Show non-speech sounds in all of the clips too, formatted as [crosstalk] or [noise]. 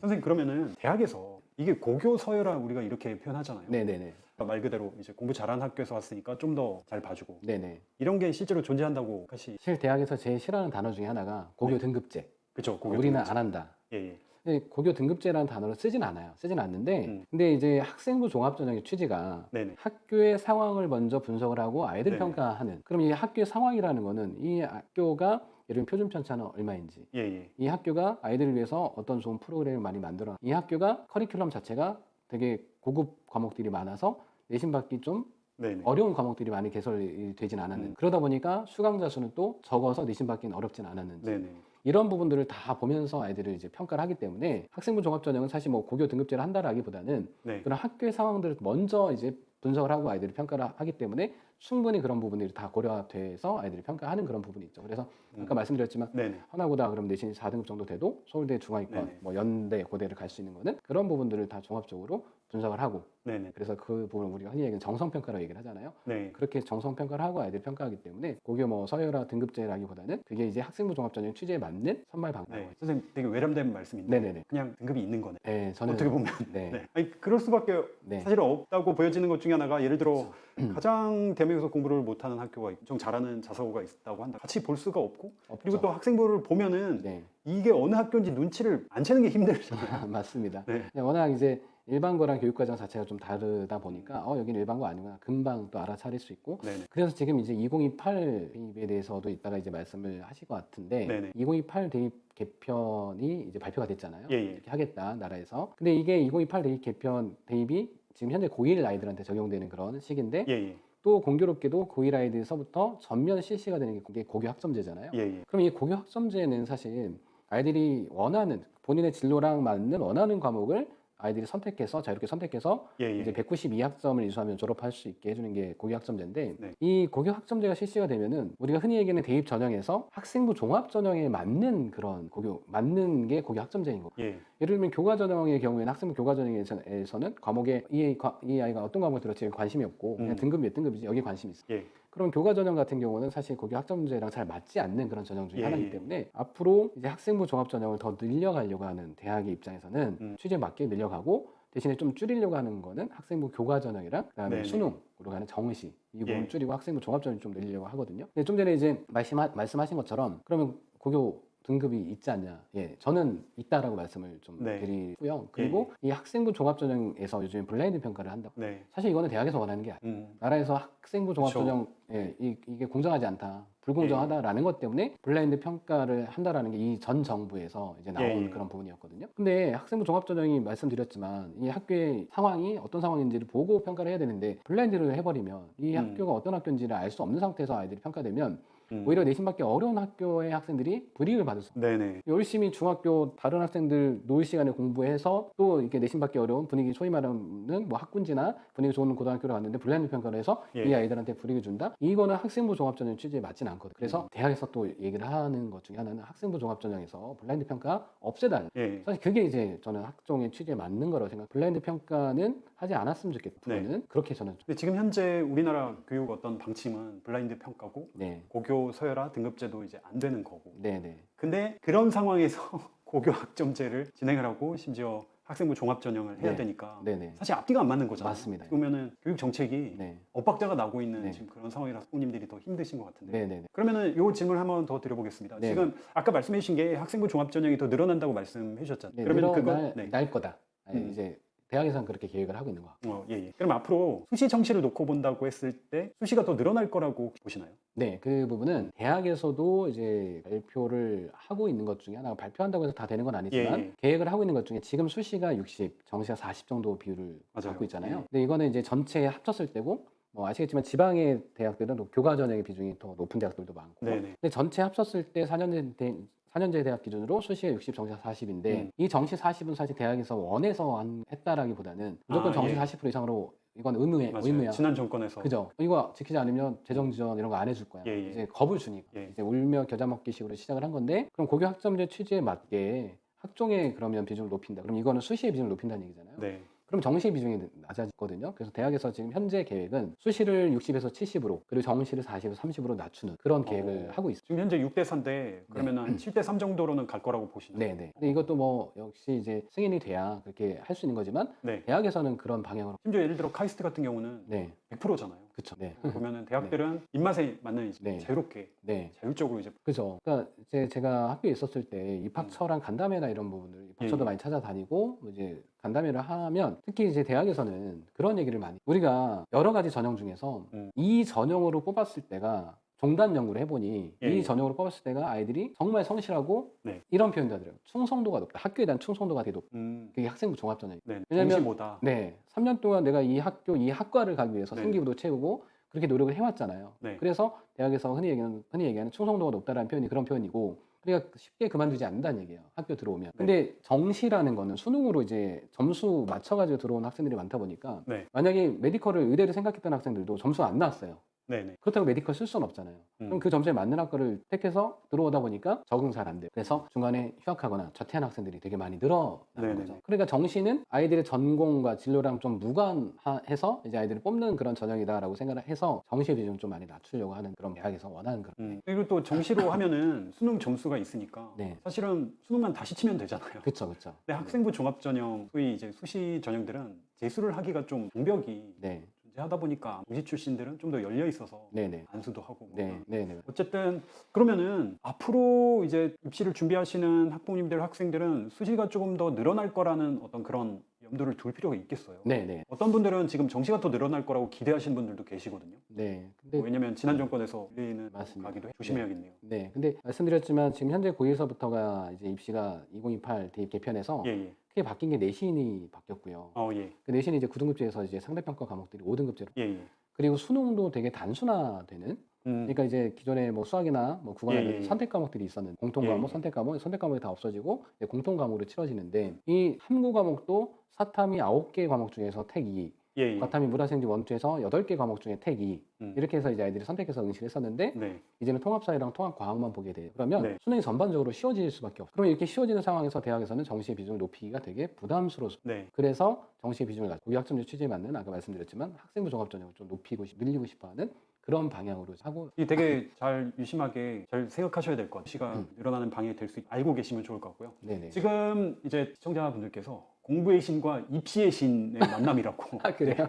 선생님 그러면은 대학에서 이게 고교 서열화 우리가 이렇게 표현하잖아요. 네네네. 말 그대로 이제 공부 잘하는 학교에서 왔으니까 좀 더 잘 봐주고 네네. 이런 게 실제로 존재한다고 하시. 실 대학에서 제일 싫어하는 단어 중에 하나가 고교 네. 등급제. 그렇죠. 고교 우리는 등급제. 안 한다. 예, 예. 근데 고교 등급제라는 단어를 쓰진 않아요. 쓰진 않는데, 음. 근데 이제 학생부 종합전형의 취지가 네네. 학교의 상황을 먼저 분석을 하고 아이들 네네. 평가하는. 그럼 이 학교의 상황이라는 거는 이 학교가 예를 들면 표준 편차는 얼마인지, 예, 예. 이 학교가 아이들을 위해서 어떤 좋은 프로그램을 많이 만들어, 이 학교가 커리큘럼 자체가 되게 고급 과목들이 많아서 내신 받기 좀 네네. 어려운 과목들이 많이 개설이 되진 않았는지 음. 그러다 보니까 수강자 수는 또 적어서 내신 받기는 어렵진 않았는지 네네. 이런 부분들을 다 보면서 아이들을 이제 평가를 하기 때문에 학생부 종합전형은 사실 뭐 고교 등급제를 한다라기보다는 네. 그런 학교의 상황들을 먼저 이제 분석을 하고 아이들을 평가를 하기 때문에 충분히 그런 부분들이 다 고려돼서 아이들이 평가하는 그런 부분이 있죠. 그래서 아까 음. 말씀드렸지만 네네. 하나고다 그럼 내신이 4등급 정도 돼도 서울대 중하위권 네네. 뭐 연대 고대를 갈 수 있는 거는 그런 부분들을 다 종합적으로 분석을 하고 네네. 그래서 그 부분을 우리가 흔히 얘기하는 정성평가라고 얘기를 하잖아요. 네. 그렇게 정성평가를 하고 아이들 평가하기 때문에 고교 뭐 서열화 등급제라기보다는 그게 이제 학생부 종합전형 취지에 맞는 선발 방법. 네. 선생님 되게 외람된 말씀인데 네네네. 그냥 등급이 있는 거네. 네, 저는 어떻게 보면. [laughs] 네. 네. 아니 그럴 수밖에 네. 사실 없다고 보여지는 것 중에 하나가 예를 들어 음. 가장 대명에서 공부를 못하는 학교가 엄청 잘하는 자사고가 있다고 한다. 같이 볼 수가 없고 없죠. 그리고 또 학생부를 보면은 네. 이게 어느 학교인지 눈치를 안 채는 게 힘들잖아요. [laughs] 맞습니다. 네. 워낙 이제 일반고랑 교육과정 자체가 좀 다르다 보니까 어 여기는 일반고 아니구나 금방 또 알아차릴 수 있고 네네. 그래서 지금 이제 2028 대입에 대해서도 이따가 이제 말씀을 하실 것 같은데 네네. 2028 대입 개편이 이제 발표가 됐잖아요. 예, 예. 이렇게 하겠다 나라에서. 근데 이게 2028 대입 개편 대입이 지금 현재 고1 아이들한테 적용되는 그런 시기인데 예, 예. 또 공교롭게도 고1 아이들서부터 전면 실시가 되는 게 고교 학점제잖아요. 예, 예. 그럼 이 고교 학점제는 사실 아이들이 원하는 본인의 진로랑 맞는 원하는 과목을 아이들이 선택해서 자유롭게 선택해서 예, 예. 이제 192학점을 이수하면 졸업할 수 있게 해주는 게 고교 학점제인데 네. 이 고교 학점제가 실시가 되면은 우리가 흔히 얘기하는 대입 전형에서 학생부 종합 전형에 맞는 그런 고교 맞는 게 고교 학점제인 거고 예. 예를 들면 교과 전형의 경우에는 학생부 교과 전형에서는 과목에 이, 과- 이 아이가 어떤 과목을 들었지 관심이 없고 그냥 음. 등급이 몇 등급이지 여기 관심이 있어. 예. 그럼 교과 전형 같은 경우는 사실 고교 학점제랑 잘 맞지 않는 그런 전형 중에 예, 하나이기 예. 때문에 앞으로 이제 학생부 종합 전형을 더 늘려가려고 하는 대학의 입장에서는 음. 취지에 맞게 늘려가고 대신에 좀 줄이려고 하는 거는 학생부 교과 전형이랑 그다음에 네네. 수능으로 가는 정시 이 부분 예. 을 줄이고 학생부 종합 전형 좀 늘리려고 하거든요. 근데 좀 전에 이제 말씀하, 말씀하신 것처럼 그러면 고교 등급이 있지 않냐? 예, 저는 있다라고 말씀을 좀 네. 드리고요. 그리고 이 학생부 종합 전형에서 요즘 블라인드 평가를 한다. 네. 사실 이거는 대학에서 원하는 게 아니에요. 음. 나라에서 학생부 종합 그쵸. 전형 예, 이, 이게 공정하지 않다. 불공정하다라는 것 때문에 블라인드 평가를 한다라는 게 이 전 정부에서 이제 나온 예, 예. 그런 부분이었거든요. 근데 학생부 종합 전형이 말씀드렸지만 이 학교의 상황이 어떤 상황인지를 보고 평가를 해야 되는데 블라인드를 해버리면 이 음. 학교가 어떤 학교인지를 알 수 없는 상태에서 아이들이 평가되면 음. 오히려 내신 받기 어려운 학교의 학생들이 불이익을 받을 수 네네. 열심히 중학교 다른 학생들 놀 시간에 공부해서 또 이렇게 내신 받기 어려운 분위기 소위 말하는 뭐 학군지나 분위기 좋은 고등학교를 갔는데 블라인드 평가를 해서 예. 이 아이들한테 불이익을 준다? 이거는 학생부 종합전형 취지에 맞지는 않거든. 그래서 음. 대학에서 또 얘기를 하는 것 중에 하나는 학생부 종합전형에서 블라인드 평가 없애달라. 예. 사실 그게 이제 저는 학종의 취지에 맞는 거라고 생각. 블라인드 평가는 하지 않았으면 좋겠다. 네. 그렇게 저는 좀- 근데 지금 현재 우리나라 교육 어떤 방침은 블라인드 평가고 네, 고교 서열화 등급제도 이제 안 되는 거고. 네, 네, 근데 그런 상황에서 [laughs] 고교 학점제를 진행을 하고 심지어 학생부 종합 전형을 해야 네. 되니까 네, 네, 사실 앞뒤가 안 맞는 거잖아요. 맞습니다. 그러면은 교육 정책이 네, 엇박자가 나고 있는 네. 지금 그런 상황이라 부모님들이 더 힘드신 것 같은데. 네, 네, 네. 그러면은 요 질문 을 한번 더 드려보겠습니다. 네. 지금 아까 말씀해 주신 게 학생부 종합 전형이 더 늘어난다고 말씀해 주셨잖아요. 네, 그러면 그거 늘어날 네. 날 거다. 아니, 음. 이제 대학에서는 그렇게 계획을 하고 있는 거. 어, 예, 예. 그럼 앞으로 수시 정시를 놓고 본다고 했을 때 수시가 더 늘어날 거라고 보시나요? 네, 그 부분은 대학에서도 이제 발표를 하고 있는 것 중에 하나가 발표한다고 해서 다 되는 건 아니지만 예, 예. 계획을 하고 있는 것 중에 지금 수시가 60, 정시가 40 정도 비율을 맞아요. 갖고 있잖아요. 예. 근데 이거는 이제 전체에 합쳤을 때고 뭐 아시겠지만 지방의 대학들은 또 교과 전형의 비중이 더 높은 대학들도 많고. 네네. 근데 전체 합쳤을 때 4년제 대, 4년제 대학 기준으로 수시가 60, 정시가 40인데 음. 이 정시 40은 사실 대학에서 원해서 한, 했다라기보다는 무조건 아, 정시 예. 40% 이상으로 이건 맞아요. 의무야. 지난 정권에서 그죠. 이거 지키지 않으면 재정 지원 이런 거 안 해줄 거야. 예, 예. 이제 겁을 주니까 예. 이제 울며 겨자 먹기식으로 시작을 한 건데 그럼 고교 학점제 취지에 맞게 학종의 그러면 비중을 높인다. 그럼 이거는 수시의 비중을 높인다는 얘기잖아요. 네. 그럼 정시 비중이 낮아지거든요. 그래서 대학에서 지금 현재 계획은 수시를 60에서 70으로 그리고 정시를 40에서 30으로 낮추는 그런 계획을 어. 하고 있어요. 지금 현재 6대 4인데 그러면 한 7대 3 정도로는 갈 거라고 보시나요? 네, 네. 근데 이것도 뭐 역시 이제 승인이 돼야 그렇게 할 수 있는 거지만 네. 대학에서는 그런 방향으로 심지어 예를 들어 카이스트 같은 경우는 네, 100%잖아요. 그렇죠. 네, 보면은 대학들은 입맛에 맞는 이제 네. 자유롭게 네. 자율적으로 이제 그죠. 그러니까 이제 제가 학교에 있었을 때 입학처랑 간담회나 이런 부분들 입학처도 음. 예, 예. 많이 찾아다니고 뭐 이제 간담회를 하면 특히 이제 대학에서는 그런 얘기를 많이 우리가 여러 가지 전형 중에서 음. 이 전형으로 뽑았을 때가 종단 연구를 해보니 예, 이 예. 전형으로 뽑았을 때가 아이들이 정말 성실하고 네. 이런 표현도 하더라고요. 충성도가 높다. 학교에 대한 충성도가 되게 높다. 음, 그게 학생부 종합전형. 네. 왜냐면- 정시보다 네, 3년 동안 내가 이 학교, 이 학과를 가기 위해서 네. 생기부도 채우고 그렇게 노력을 해왔잖아요. 네. 그래서 대학에서 흔히 얘기하는, 흔히 얘기하는 충성도가 높다라는 표현이 그런 표현이고 우리가 쉽게 그만두지 않는다는 얘기예요. 학교 들어오면. 네. 근데 정시라는 거는 수능으로 이제 점수 맞춰가지고 들어온 학생들이 많다 보니까 네. 만약에 메디컬을 의대를 생각했던 학생들도 점수가 안 나왔어요. 네네. 그렇다고 메디컬 쓸 수는 없잖아요. 음. 그럼 그 점수에 맞는 학과를 택해서 들어오다 보니까 적응 잘 안 돼요. 그래서 중간에 휴학하거나 자퇴한 학생들이 되게 많이 늘어나는 네네네. 거죠. 그러니까 정시는 아이들의 전공과 진로랑 좀 무관해서 이제 아이들을 뽑는 그런 전형이다라고 생각을 해서 정시의 비중을 좀 많이 낮추려고 하는 그런 대학에서 원하는 그런. 음. 그리고 또 정시로 하면은 수능 점수가 있으니까 네. 사실은 수능만 다시 치면 되잖아요. 그렇죠, 그렇죠. 근데 학생부 종합 전형, 소위 이제 수시 전형들은 재수를 하기가 좀 장벽이 네, 하다 보니까 정시 출신들은 좀 더 열려 있어서 네, 네, 안수도 하고 뭐 네, 네, 네. 어쨌든 그러면은 앞으로 이제 입시를 준비하시는 학부모님들 학생들은 수시가 조금 더 늘어날 거라는 어떤 그런 염두를 둘 필요가 있겠어요. 네, 네, 어떤 분들은 지금 정시가 더 늘어날 거라고 기대하시는 분들도 계시거든요. 네. 근데 왜냐면 지난 정권에서 밀리는 맞습니다. 가기도 해 조심해야겠네요. 네, 근데 말씀드렸지만 지금 현재 고1서부터가 이제 입시가 2028 대입 개편에서 예, 예. 크게 바뀐 게 내신이 바뀌었고요. 어, 예. 그 내신이 이제 9등급제에서 이제 상대평가 과목들이 5등급제로 예, 예. 그리고 수능도 되게 단순화되는 음, 그러니까 이제 기존에 뭐 수학이나 뭐 국어나 예, 이런 예, 예. 선택 과목들이 있었는데 공통 예, 과목, 예. 선택 과목, 선택 과목이 다 없어지고 이제 공통 과목으로 치러지는데 이 함구 과목도 사탐이 9개 과목 중에서 택 2, 예, 예. 과탐이 물화생지 원투에서 8개 과목 중에 택 2. 음. 이렇게 해서 이제 아이들이 선택해서 응시를 했었는데 네. 이제는 통합사회랑 통합과학만 보게 돼요. 그러면 네. 수능이 전반적으로 쉬워질 수밖에 없어요. 그럼 이렇게 쉬워지는 상황에서 대학에서는 정시의 비중을 높이기가 되게 부담스러워서 네. 그래서 정시의 비중을 낮고 고학점제 취지에 맞는 아까 말씀드렸지만 학생부 종합 전형을 좀 높이고 싶- 늘리고 싶어하는 그런 방향으로 하고 이 되게 잘 유심하게 잘 생각하셔야 될 것 같아요. 시가 음. 늘어나는 방향이 될 수 알고 계시면 좋을 것 같고요. 네네. 지금 이제 시청자분들께서 공부의 신과 입시의 신의 [laughs] 만남이라고 아 그래요?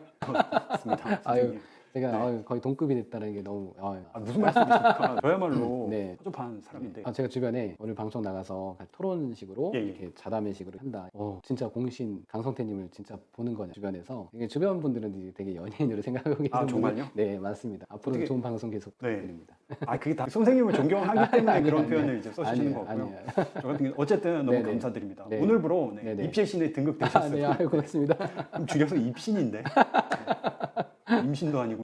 했습니다. 아유, 선생님. 제가 네. 어, 거의 동급이 됐다는 게 너무 어, 아, 무슨 말씀이십니까? [laughs] 저야말로 네. 허접한 사람인데. 아, 제가 주변에 오늘 방송 나가서 토론식으로 예, 예. 이렇게 자담회식으로 한다. 어, 진짜 공신 강성태님을 진짜 보는 거냐 주변에서 이게 주변 분들은 이제 되게 연예인으로 생각하고 계시는 아, 분들- 정말요? 네 맞습니다. 앞으로 어떻게- 좋은 방송 계속 네. 부탁드립니다. 아, 그게 다 선생님을 존경하기 [laughs] 때문에 그런 아니에요. 표현을 이제 써주시는 아니에요, 거고요. 아니에요. 저 같은 경우 어쨌든 너무 네네. 감사드립니다. 네. 오늘부로 네, 네네. 입시의 신에 아, 네, 등극되셨어요. 아유 고맙습니다. [laughs] 그럼 줄여서 입신인데. 임신도 아니고.